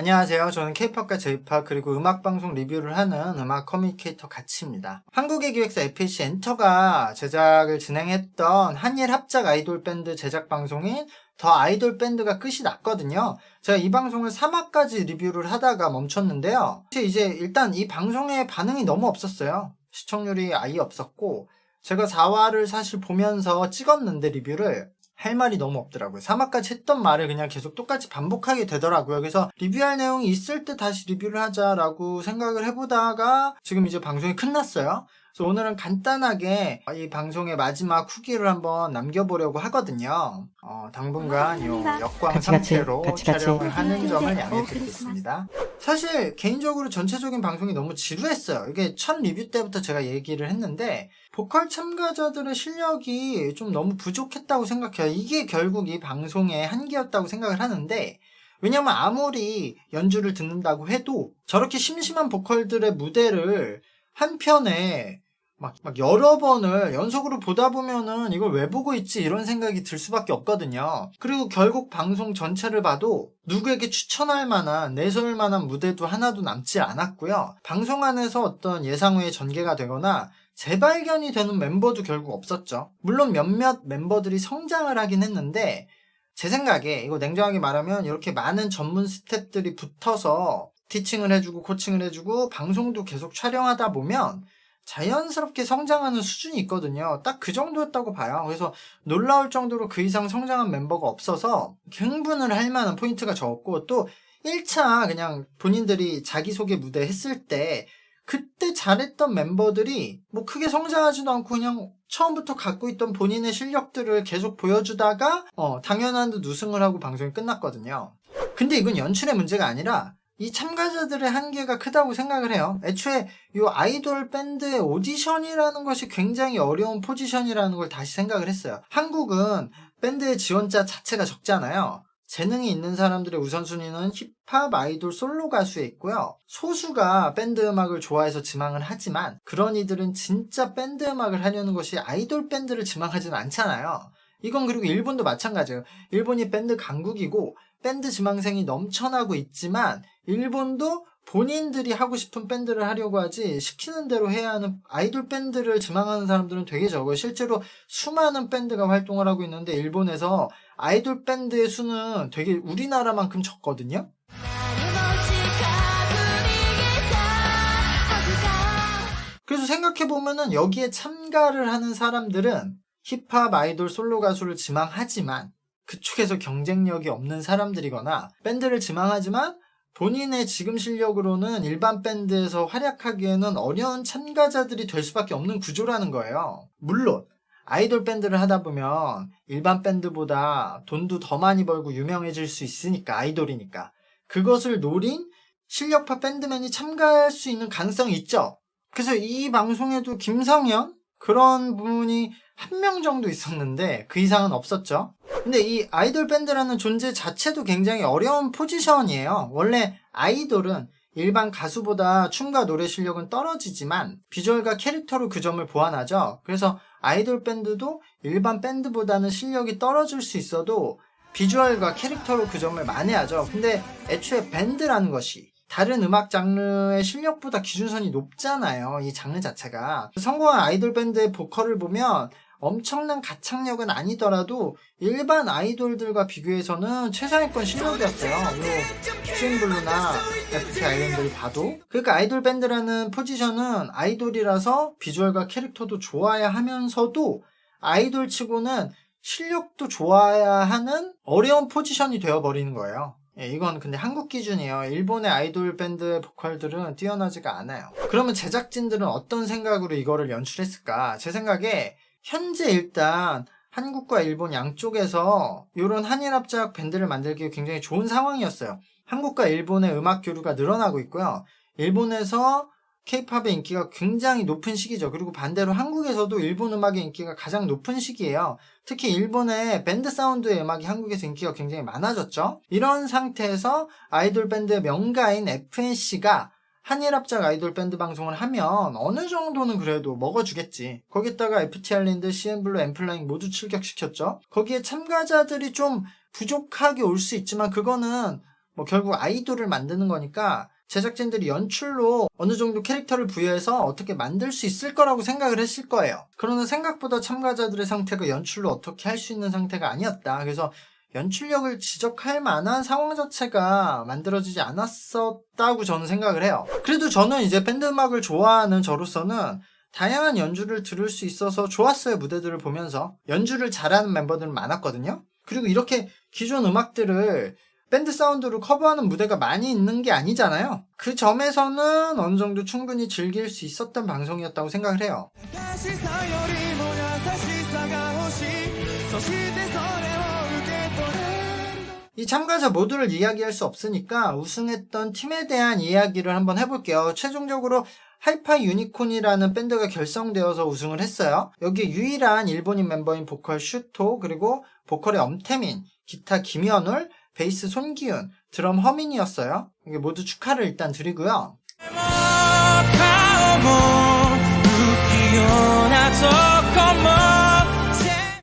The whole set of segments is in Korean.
안녕하세요. 저는 K-팝과 J-팝 그리고 음악 방송 리뷰를 하는 음악 커뮤니케이터 가치입니다. 한국의 기획사 FAC 엔터가 제작을 진행했던 한일 합작 아이돌 밴드 제작 방송인 더 아이돌 밴드가 끝이 났거든요. 제가 이 방송을 3화까지 리뷰를 하다가 멈췄는데요. 이제 일단 이 방송의 반응이 너무 없었어요. 시청률이 아예 없었고 제가 4화를 사실 보면서 찍었는데 리뷰를 할 말이 너무 없더라고요. 3화까지 했던 말을 그냥 계속 똑같이 반복하게 되더라고요. 그래서 리뷰할 내용이 있을 때 다시 리뷰를 하자라고 생각을 해보다가 지금 이제 방송이 끝났어요. 그래서 오늘은 간단하게 이 방송의 마지막 후기를 한번 남겨보려고 하거든요. 어, 당분간 요 역광 상태로 같이, 같이. 촬영을 하는 점을 어, 양해 드리겠습니다. 사실 개인적으로 전체적인 방송이 너무 지루했어요. 이게 첫 리뷰 때부터 제가 얘기를 했는데 보컬 참가자들의 실력이 좀 너무 부족했다고 생각해요. 이게 결국 이 방송의 한계였다고 생각을 하는데 왜냐면 아무리 연주를 듣는다고 해도 저렇게 심심한 보컬들의 무대를 한 편에 막, 막 여러 번을 연속으로 보다 보면은 이걸 왜 보고 있지 이런 생각이 들 수밖에 없거든요. 그리고 결국 방송 전체를 봐도 누구에게 추천할 만한 내세울 만한 무대도 하나도 남지 않았고요. 방송 안에서 어떤 예상 외의 전개가 되거나 재발견이 되는 멤버도 결국 없었죠. 물론 몇몇 멤버들이 성장을 하긴 했는데 제 생각에 이거 냉정하게 말하면 이렇게 많은 전문 스태프들이 붙어서 티칭을 해주고 코칭을 해주고 방송도 계속 촬영하다 보면 자연스럽게 성장하는 수준이 있거든요. 딱 그 정도였다고 봐요. 그래서 놀라울 정도로 그 이상 성장한 멤버가 없어서 흥분을 할 만한 포인트가 적었고 또 1차 그냥 본인들이 자기소개 무대 했을 때 그때 잘했던 멤버들이 뭐 크게 성장하지도 않고 그냥 처음부터 갖고 있던 본인의 실력들을 계속 보여주다가 어, 당연한 듯 우승을 하고 방송이 끝났거든요. 근데 이건 연출의 문제가 아니라 이 참가자들의 한계가 크다고 생각을 해요. 애초에 이 아이돌 밴드의 오디션이라는 것이 굉장히 어려운 포지션이라는 걸 다시 생각을 했어요. 한국은 밴드의 지원자 자체가 적잖아요. 재능이 있는 사람들의 우선순위는 힙합 아이돌 솔로 가수에 있고요. 소수가 밴드 음악을 좋아해서 지망을 하지만 그런 이들은 진짜 밴드 음악을 하려는 것이 아이돌 밴드를 지망하지는 않잖아요. 이건 그리고 일본도 마찬가지예요. 일본이 밴드 강국이고 밴드 지망생이 넘쳐나고 있지만 일본도 본인들이 하고 싶은 밴드를 하려고 하지 시키는 대로 해야 하는 아이돌 밴드를 지망하는 사람들은 되게 적어요. 실제로 수많은 밴드가 활동을 하고 있는데 일본에서 아이돌 밴드의 수는 되게 우리나라만큼 적거든요. 그래서 생각해보면은 여기에 참가를 하는 사람들은 힙합 아이돌 솔로 가수를 지망하지만 그쪽에서 경쟁력이 없는 사람들이거나 밴드를 지망하지만 본인의 지금 실력으로는 일반 밴드에서 활약하기에는 어려운 참가자들이 될 수밖에 없는 구조라는 거예요. 물론 아이돌 밴드를 하다 보면 일반 밴드보다 돈도 더 많이 벌고 유명해질 수 있으니까 아이돌이니까 그것을 노린 실력파 밴드맨이 참가할 수 있는 가능성이 있죠. 그래서 이 방송에도 김성현 그런 분이 한 명 정도 있었는데 그 이상은 없었죠. 근데 이 아이돌 밴드라는 존재 자체도 굉장히 어려운 포지션이에요. 원래 아이돌은 일반 가수보다 춤과 노래 실력은 떨어지지만 비주얼과 캐릭터로 그 점을 보완하죠. 그래서 아이돌 밴드도 일반 밴드보다는 실력이 떨어질 수 있어도 비주얼과 캐릭터로 그 점을 만회하죠. 근데 애초에 밴드라는 것이 다른 음악 장르의 실력보다 기준선이 높잖아요. 이 장르 자체가. 성공한 아이돌 밴드의 보컬을 보면 엄청난 가창력은 아니더라도 일반 아이돌들과 비교해서는 최상위권 실력이었어요. 슈잉블루나 FT 아일랜드를 봐도. 그러니까 아이돌 밴드라는 포지션은 아이돌이라서 비주얼과 캐릭터도 좋아야 하면서도 아이돌 치고는 실력도 좋아야 하는 어려운 포지션이 되어버리는 거예요. 예, 이건 근데 한국 기준이에요. 일본의 아이돌 밴드 보컬들은 뛰어나지가 않아요. 그러면 제작진들은 어떤 생각으로 이거를 연출했을까? 제 생각에 현재 일단 한국과 일본 양쪽에서 이런 한일합작 밴드를 만들기 굉장히 좋은 상황이었어요. 한국과 일본의 음악 교류가 늘어나고 있고요. 일본에서 케이팝의 인기가 굉장히 높은 시기죠. 그리고 반대로 한국에서도 일본 음악의 인기가 가장 높은 시기예요. 특히 일본의 밴드 사운드의 음악이 한국에서 인기가 굉장히 많아졌죠. 이런 상태에서 아이돌 밴드의 명가인 FNC가 한일합작 아이돌 밴드 방송을 하면 어느 정도는 그래도 먹어주겠지. 거기다가 FT 아일랜드, CN블루, 엠플라잉 모두 출격시켰죠. 거기에 참가자들이 좀 부족하게 올 수 있지만 그거는 뭐 결국 아이돌을 만드는 거니까 제작진들이 연출로 어느 정도 캐릭터를 부여해서 어떻게 만들 수 있을 거라고 생각을 했을 거예요. 그러나 생각보다 참가자들의 상태가 연출로 어떻게 할 수 있는 상태가 아니었다. 그래서 연출력을 지적할 만한 상황 자체가 만들어지지 않았었다고 저는 생각을 해요. 그래도 저는 이제 밴드 음악을 좋아하는 저로서는 다양한 연주를 들을 수 있어서 좋았어요. 무대들을 보면서. 연주를 잘하는 멤버들은 많았거든요. 그리고 이렇게 기존 음악들을 밴드 사운드로 커버하는 무대가 많이 있는 게 아니잖아요. 그 점에서는 어느 정도 충분히 즐길 수 있었던 방송이었다고 생각을 해요. 이 참가자 모두를 이야기할 수 없으니까 우승했던 팀에 대한 이야기를 한번 해볼게요. 최종적으로 하이파 유니콘이라는 밴드가 결성되어서 우승을 했어요. 여기 유일한 일본인 멤버인 보컬 슈토, 그리고 보컬의 엄태민, 기타 김현울, 베이스 손기훈, 드럼 허민이었어요. 모두 축하를 일단 드리고요.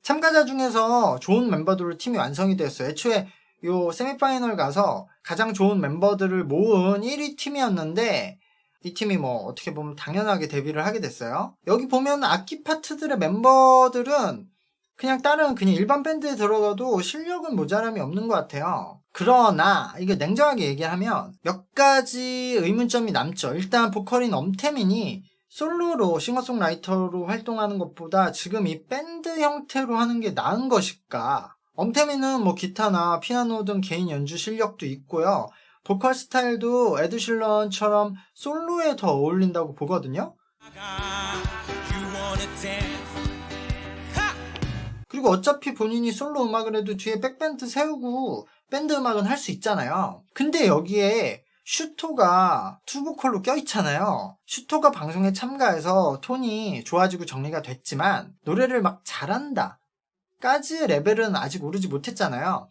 참가자 중에서 좋은 멤버들로 팀이 완성이 되었어요. 애초에 요 세미파이널 가서 가장 좋은 멤버들을 모은 1위 팀이었는데 이 팀이 뭐 어떻게 보면 당연하게 데뷔를 하게 됐어요. 여기 보면 악기 파트들의 멤버들은 그냥 다른 그냥 일반 밴드에 들어가도 실력은 모자람이 없는 것 같아요. 그러나 이게 냉정하게 얘기하면 몇 가지 의문점이 남죠. 일단 보컬인 엄태민이 솔로로 싱어송라이터로 활동하는 것보다 지금 이 밴드 형태로 하는 게 나은 것일까? 엄태민은 뭐 기타나 피아노 등 개인 연주 실력도 있고요. 보컬 스타일도 에드실런처럼 솔로에 더 어울린다고 보거든요. 그리고 어차피 본인이 솔로 음악을 해도 뒤에 백밴드 세우고 밴드 음악은 할 수 있잖아요. 근데 여기에 슈토가 투보컬로 껴있잖아요. 슈토가 방송에 참가해서 톤이 좋아지고 정리가 됐지만 노래를 막 잘한다. 까지의 레벨은 아직 오르지 못했잖아요.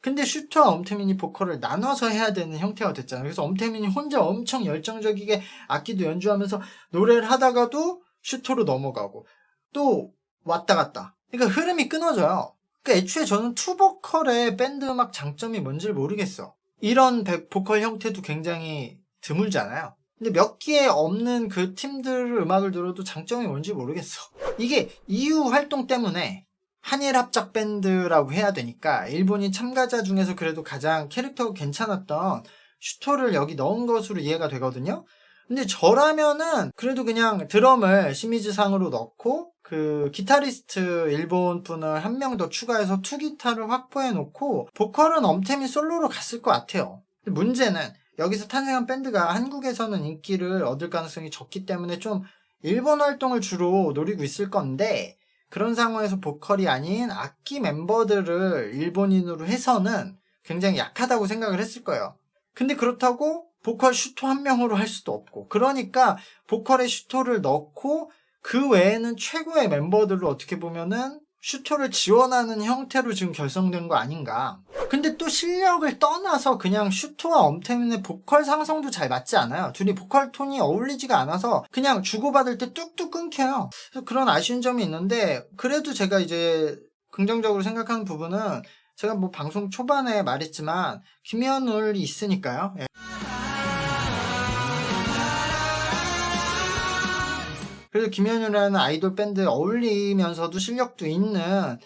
근데 슈터와 엄태민이 보컬을 나눠서 해야 되는 형태가 됐잖아요. 그래서 엄태민이 혼자 엄청 열정적이게 악기도 연주하면서 노래를 하다가도 슈터로 넘어가고 또 왔다 갔다. 그러니까 흐름이 끊어져요. 그러니까 애초에 저는 투보컬의 밴드 음악 장점이 뭔지를 모르겠어. 이런 백- 보컬 형태도 굉장히 드물잖아요. 근데 몇 개의 없는 그 팀들 음악을 들어도 장점이 뭔지 모르겠어. 이게 이후 활동 때문에 한일 합작 밴드라고 해야 되니까 일본인 참가자 중에서 그래도 가장 캐릭터가 괜찮았던 슈토를 여기 넣은 것으로 이해가 되거든요. 근데 저라면은 그래도 그냥 드럼을 시미즈상으로 넣고 그 기타리스트 일본 분을 한 명 더 추가해서 투기타를 확보해 놓고 보컬은 엄태미 솔로로 갔을 것 같아요. 문제는 여기서 탄생한 밴드가 한국에서는 인기를 얻을 가능성이 적기 때문에 좀 일본 활동을 주로 노리고 있을 건데 그런 상황에서 보컬이 아닌 악기 멤버들을 일본인으로 해서는 굉장히 약하다고 생각을 했을 거예요. 근데 그렇다고 보컬 슈토 한 명으로 할 수도 없고 그러니까 보컬에 슈토를 넣고 그 외에는 최고의 멤버들로 어떻게 보면은 슈토를 지원하는 형태로 지금 결성된 거 아닌가. 근데 또 실력을 떠나서 그냥 슈토와 엄태민의 보컬 상성도 잘 맞지 않아요. 둘이 보컬 톤이 어울리지가 않아서 그냥 주고받을 때 뚝뚝 끊겨요. 그런 아쉬운 점이 있는데 그래도 제가 이제 긍정적으로 생각하는 부분은 제가 뭐 방송 초반에 말했지만 김현울이 있으니까요. 예. 그래서 김현우라는 아이돌 밴드에 어울리면서도 실력도 있는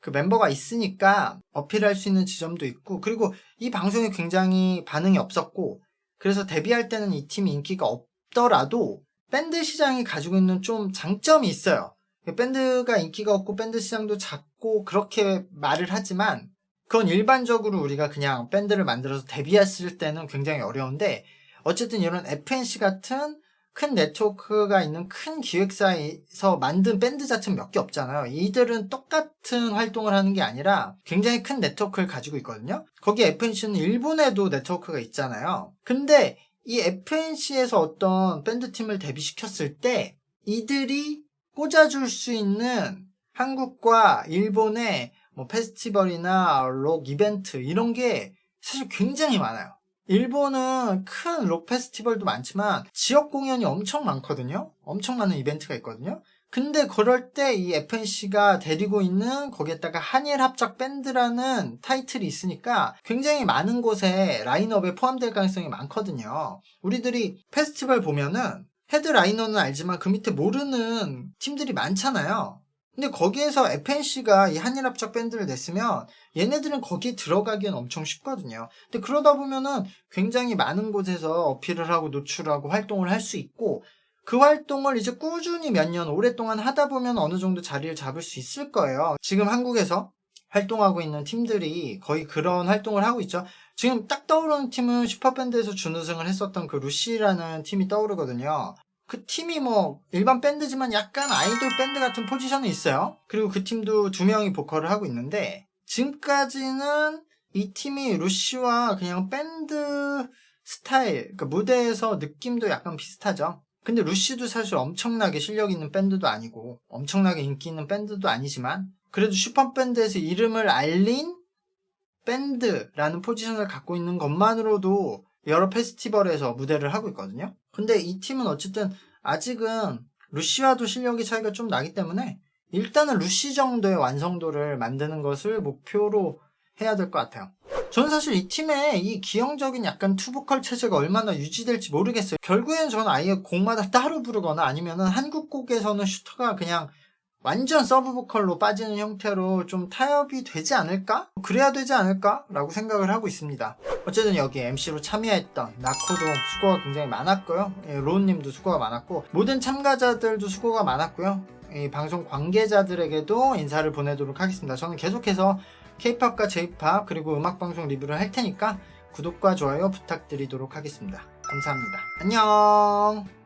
그 멤버가 있으니까 어필할 수 있는 지점도 있고 그리고 이 방송에 굉장히 반응이 없었고 그래서 데뷔할 때는 이 팀이 인기가 없더라도 밴드 시장이 가지고 있는 좀 장점이 있어요. 밴드가 인기가 없고 밴드 시장도 작고 그렇게 말을 하지만 그건 일반적으로 우리가 그냥 밴드를 만들어서 데뷔했을 때는 굉장히 어려운데 어쨌든 이런 FNC 같은 큰 네트워크가 있는 큰 기획사에서 만든 밴드 자체는 몇 개 없잖아요. 이들은 똑같은 활동을 하는 게 아니라 굉장히 큰 네트워크를 가지고 있거든요. 거기 FNC는 일본에도 네트워크가 있잖아요. 근데 이 FNC에서 어떤 밴드팀을 데뷔시켰을 때 이들이 꽂아줄 수 있는 한국과 일본의 뭐 페스티벌이나 록 이벤트 이런 게 사실 굉장히 많아요. 일본은 큰 록 페스티벌도 많지만 지역 공연이 엄청 많거든요. 엄청 많은 이벤트가 있거든요. 근데 그럴 때 이 FNC가 데리고 있는 거기에다가 한일 합작 밴드라는 타이틀이 있으니까 굉장히 많은 곳에 라인업에 포함될 가능성이 많거든요. 우리들이 페스티벌 보면은 헤드 라이너는 알지만 그 밑에 모르는 팀들이 많잖아요. 근데 거기에서 FNC가 이 한일 합작 밴드를 냈으면 얘네들은 거기에 들어가기엔 엄청 쉽거든요. 근데 그러다 보면은 굉장히 많은 곳에서 어필을 하고 노출하고 활동을 할 수 있고 그 활동을 이제 꾸준히 몇 년 오랫동안 하다 보면 어느 정도 자리를 잡을 수 있을 거예요. 지금 한국에서 활동하고 있는 팀들이 거의 그런 활동을 하고 있죠. 지금 딱 떠오르는 팀은 슈퍼밴드에서 준우승을 했었던 그 루시라는 팀이 떠오르거든요. 그 팀이 뭐 일반 밴드지만 약간 아이돌 밴드 같은 포지션에 있어요. 그리고 그 팀도 두 명이 보컬을 하고 있는데 지금까지는 이 팀이 루시와 그냥 밴드 스타일, 그러니까 무대에서 느낌도 약간 비슷하죠. 근데 루시도 사실 엄청나게 실력 있는 밴드도 아니고 엄청나게 인기 있는 밴드도 아니지만 그래도 슈퍼밴드에서 이름을 알린 밴드라는 포지션을 갖고 있는 것만으로도 여러 페스티벌에서 무대를 하고 있거든요. 근데 이 팀은 어쨌든 아직은 루시와도 실력이 차이가 좀 나기 때문에 일단은 루시 정도의 완성도를 만드는 것을 목표로 해야 될 것 같아요. 저는 사실 이 팀의 이 기형적인 약간 투보컬 체제가 얼마나 유지될지 모르겠어요. 결국엔 저는 아예 곡마다 따로 부르거나 아니면은 한국 곡에서는 슈터가 그냥 완전 서브 보컬로 빠지는 형태로 좀 타협이 되지 않을까? 그래야 되지 않을까? 라고 생각을 하고 있습니다. 어쨌든 여기 MC로 참여했던 나코도 수고가 굉장히 많았고요. 예, 로운님도 수고가 많았고 모든 참가자들도 수고가 많았고요. 이 방송 관계자들에게도 인사를 보내도록 하겠습니다. 저는 계속해서 K-팝과 J-팝 그리고 음악 방송 리뷰를 할 테니까 구독과 좋아요 부탁드리도록 하겠습니다. 감사합니다. 안녕!